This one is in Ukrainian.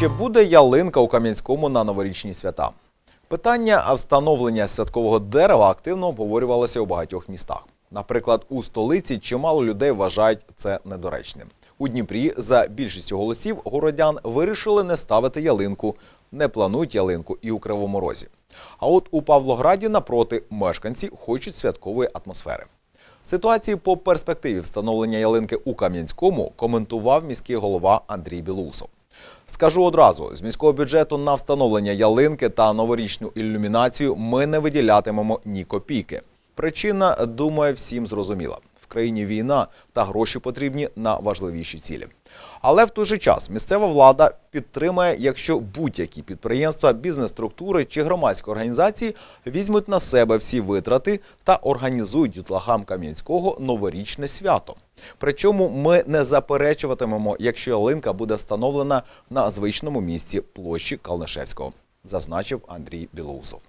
Чи буде ялинка у Кам'янському на новорічні свята? Питання встановлення святкового дерева активно обговорювалося у багатьох містах. Наприклад, у столиці чимало людей вважають це недоречним. У Дніпрі за більшістю голосів городян вирішили не ставити ялинку, не планують ялинку і у Кривому Розі. А от у Павлограді напроти мешканці хочуть святкової атмосфери. Ситуацію по перспективі встановлення ялинки у Кам'янському коментував міський голова Андрій Білоусов. Скажу одразу: з міського бюджету на встановлення ялинки та новорічну ілюмінацію ми не виділятимемо ні копійки. Причина, думаю, всім зрозуміла. Країні війна та гроші потрібні на важливіші цілі. Але в той же час місцева влада підтримає, якщо будь-які підприємства, бізнес-структури чи громадські організації візьмуть на себе всі витрати та організують дітлахам Кам'янського новорічне свято. Причому ми не заперечуватимемо, якщо ялинка буде встановлена на звичному місці площі Калнишевського, зазначив Андрій Білоусов.